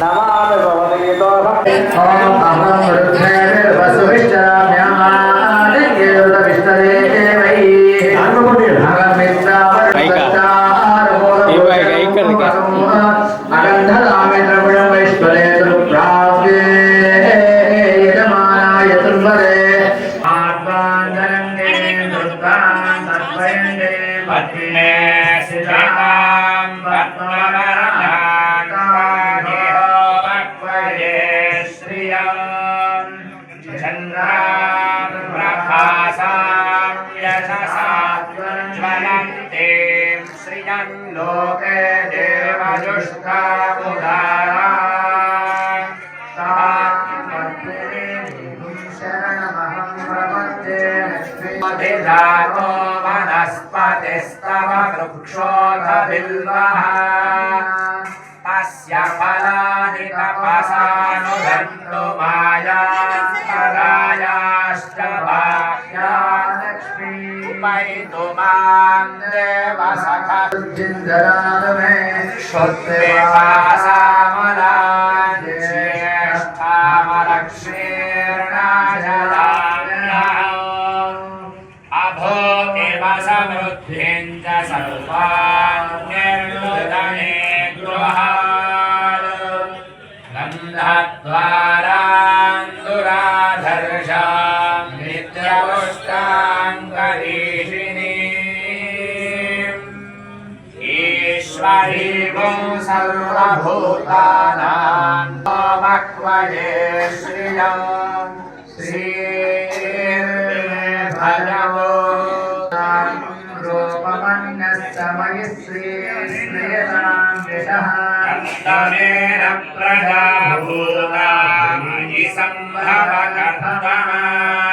నమామి భవదీతో ఓం అహం పద్మే జ్వలంతీం శ్రియం లోకే దేవదుష్టాముదారా మాయాస్తరాయాశ్చ భాగ్యాలక్ష్మీ ఉపైతు మాం नित्यपुष्टाङ्करीषिणीम् ईश्वरीवं सर्वभूतानां मह्वये श्रियम् श्रीर्भजवो अन्तरेण प्रजाभूता मयि सम्भवकर्तः श्रियं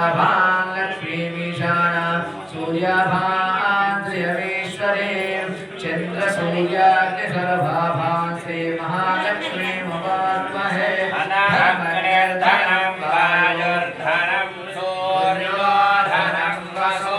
लक्ष्मी लक्ष्मीमीशान सूर्याभां जयमेश्वरे चन्द्रसूर्याग्निसर्भाभां श्रीमहालक्ष्मी ममात्महे धनम् वायुर्धनम् सूर्यो धनम् वसो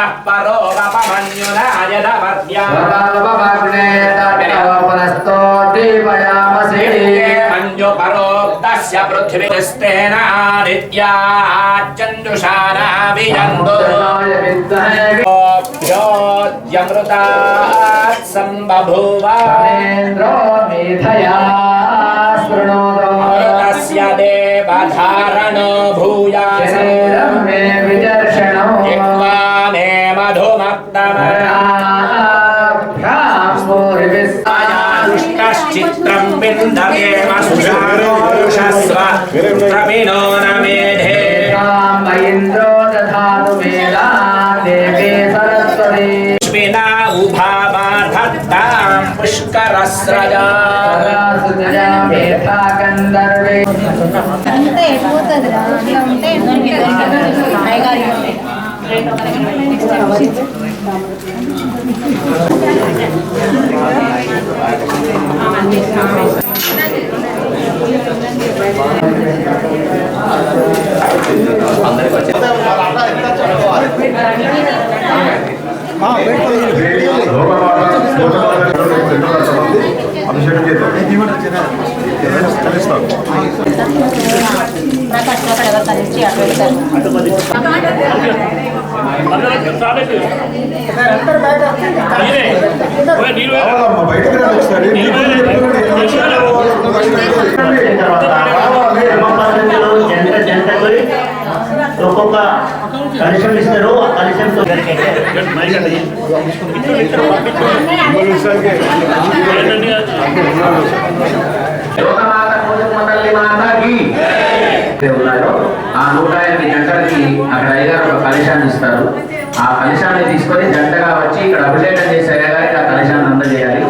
ततः परोपमन्युनायनमध्या सर्वमग्ने तटोपनस्तो ो न मेधे रामयन्द्रो दधातु मेला देवे सरस्वती लक्ष्मिना उभामाधत्तां पुष्करस्रजा मेधा गन्धर्वे అంతే పోతుందిరా అంటే కష్టపడగా కలిసి అటు ఒక్కొక్క కలుషం ఇస్తారు ఆ కలుషంతో మండలి కోసమ్మ తల్లి ఉన్నారో ఆ నూట ఎనిమిది జంటలకి అక్కడ అయ్యగారు ఒక కలశాన్ని ఇస్తారు. ఆ కలశాన్ని తీసుకొని జంటగా వచ్చి ఇక్కడ అభిషేకం చేసే అయ్యగారికి ఆ కలశాన్ని అందజేయాలి.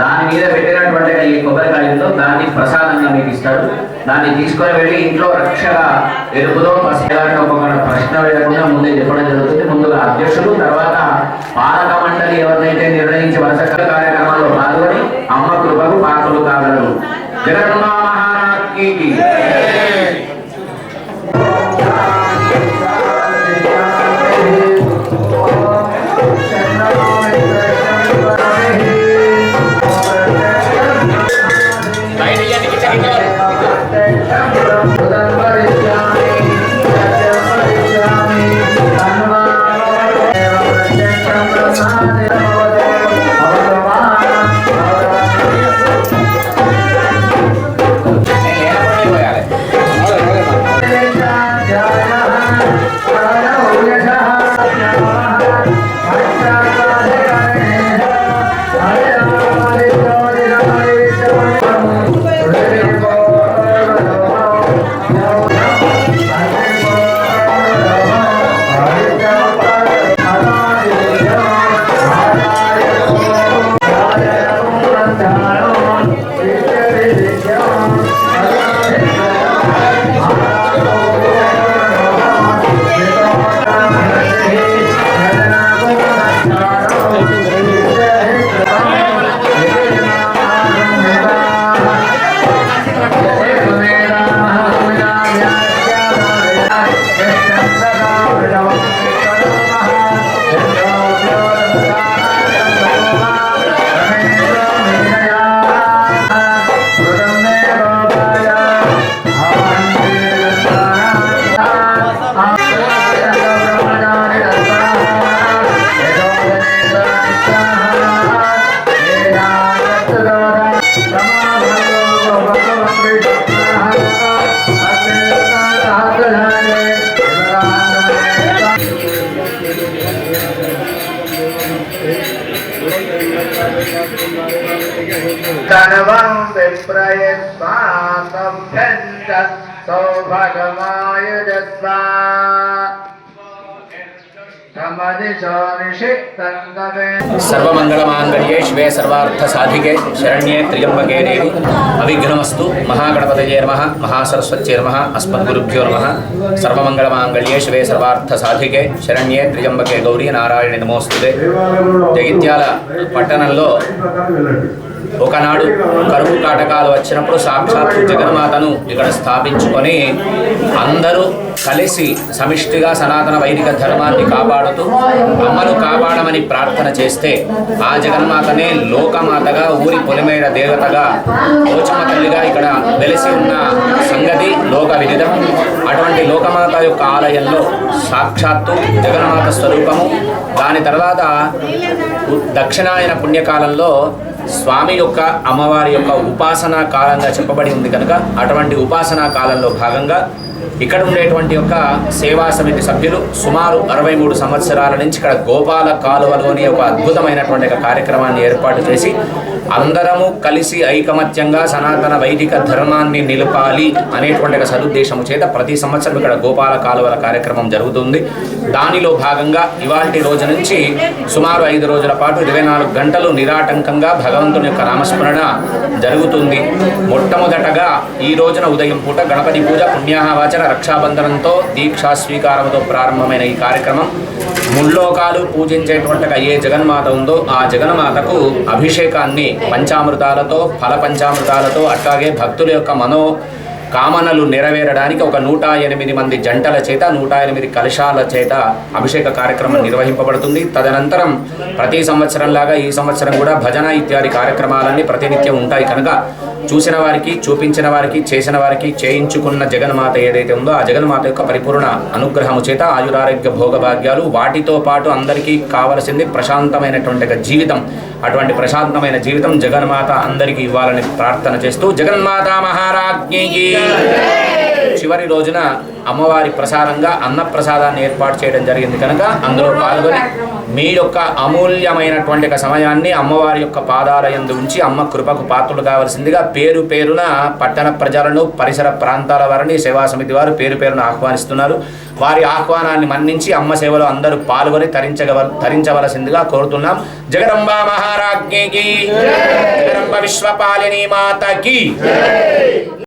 దాని మీద పెట్టినటువంటి ఈ కొబ్బరికాయలతో దాన్ని ప్రసాదంగా మీకు ఇస్తారు. దాన్ని తీసుకొని వెళ్ళి ఇంట్లో రక్షగా ఎరుపుదో పసిగారిని ఒక్కొక్క ప్రశ్న వేయకుండా ముందే చెప్పడం జరుగుతుంది. ముందుగా అధ్యక్షులు తర్వాత పాలక మండలి ఎవరినైతే నిర్ణయించి వరుస కార్యక్రమాల్లో పాల్గొని అమ్మ కృపకు పాత్రలు కాగలరు. జగన్మా సర్వం విప్రయస్వాకం చంద సౌభగమాయుజస్వా సర్వమంగళమాంగళ్యే శివే సర్వార్థ సాధికే శరణ్యే త్ర్యంబకే దేవి అవిఘ్నమస్తు మహాగణపతయే నమ మహాసరస్వత్యే నమ అస్మద్గురుభ్యో నమ సర్వమంగళమాంగళ్యే శివే సర్వార్థ సాధికే శరణ్యే త్ర్యంబకే గౌరీ నారాయణ నమోస్తుతే జగిత్యాల పట్టణంలో ఒకనాడు కరువు కాటకాలు వచ్చినప్పుడు సాక్షాత్తు జగన్మాతను ఇక్కడ స్థాపించుకొని అందరూ కలిసి సమిష్టిగా సనాతన వైదిక ధర్మాన్ని కాపాడుతూ అమ్మను కాపాడమని ప్రార్థన చేస్తే ఆ జగన్మాతనే లోకమాతగా ఊరి పొలిమేర దేవతగా పోచమ్మ తల్లిగా ఇక్కడ వెలిసి ఉన్న సంగతి లోక విదితం. అటువంటి లోకమాత యొక్క ఆలయంలో సాక్షాత్తు జగన్మాత స్వరూపము. దాని తర్వాత దక్షిణాయన పుణ్యకాలంలో స్వామి యొక్క అమ్మవారి యొక్క ఉపాసనా కాలంగా చెప్పబడి ఉంది కనుక అటువంటి ఉపాసనా కాలంలో భాగంగా ఇక్కడ ఉండేటువంటి యొక్క సేవా సమితి సభ్యులు సుమారు అరవై మూడు సంవత్సరాల నుంచి ఇక్కడ గోపాల కాలువలోని ఒక అద్భుతమైనటువంటి ఒక కార్యక్రమాన్ని ఏర్పాటు చేసి అందరము కలిసి ఐకమత్యంగా సనాతన వైదిక ధర్మాన్ని నిలపాలి అనేటువంటి ఒక సదుద్దేశము చేత ప్రతి సంవత్సరం ఇక్కడ గోపాల కాలువల కార్యక్రమం జరుగుతుంది. దానిలో భాగంగా ఇవాల్టి రోజు నుంచి సుమారు ఐదు రోజుల పాటు ఇరవై నాలుగు గంటలు నిరాటంకంగా భగవంతుని యొక్క నామస్మరణ జరుగుతుంది. మొట్టమొదటగా ఈ రోజున ఉదయం పూట గణపతి పూజ పుణ్యాహవాచన రక్షాబంధనంతో దీక్షా స్వీకారంతో ప్రారంభమైన ఈ కార్యక్రమం. ముల్లోకాలు పూజించేటువంటి ఏ జగన్మాత ఉందో ఆ జగన్మాతకు అభిషేకాన్ని పంచామృతాలతో ఫల పంచామృతాలతో అట్లాగే భక్తుల యొక్క మనో కామనలు నెరవేరడానికి ఒక నూట ఎనిమిది మంది జంటల చేత నూట ఎనిమిది కలశాల చేత అభిషేక కార్యక్రమం నిర్వహింపబడుతుంది. తదనంతరం ప్రతి సంవత్సరంలాగా ఈ సంవత్సరం కూడా భజన ఇత్యాది కార్యక్రమాలన్నీ ప్రతినిత్యం ఉంటాయి. కనుక చూసిన వారికి చూపించిన వారికి చేసిన వారికి చేయించుకున్న జగన్మాత ఏదైతే ఉందో ఆ జగన్మాత యొక్క పరిపూర్ణ అనుగ్రహము చేత ఆయురారోగ్య భోగభాగ్యాలు వాటితో పాటు అందరికీ కావలసింది ప్రశాంతమైనటువంటి జీవితం. అటువంటి ప్రశాంతమైన జీవితం జగన్మాత అందరికీ ఇవ్వాలని ప్రార్థన చేస్తూ జగన్మాత మహారాజ్ఞికి చివరి రోజున అమ్మవారి ప్రసాదంగా అన్న ప్రసాదాన్ని ఏర్పాటు చేయడం జరిగింది కనుక అందులో పాల్గొని మీ యొక్క అమూల్యమైనటువంటి సమయాన్ని అమ్మవారి యొక్క పాదాల యందు ఉంచి అమ్మ కృపకు పాత్రలు కావలసిందిగా పేరు పేరున పట్టణ ప్రజలను పరిసర ప్రాంతాల వారిని సేవా సమితి వారు పేరు పేరున ఆహ్వానిస్తున్నారు. వారి ఆహ్వానాన్ని మన్నించి అమ్మ సేవలో అందరూ పాల్గొని తరించగవ తరించవలసిందిగా కోరుతున్నాం. జగదంబ మహారాజ్ఞికి జగదంబ విశ్వపాలిని మాతకి.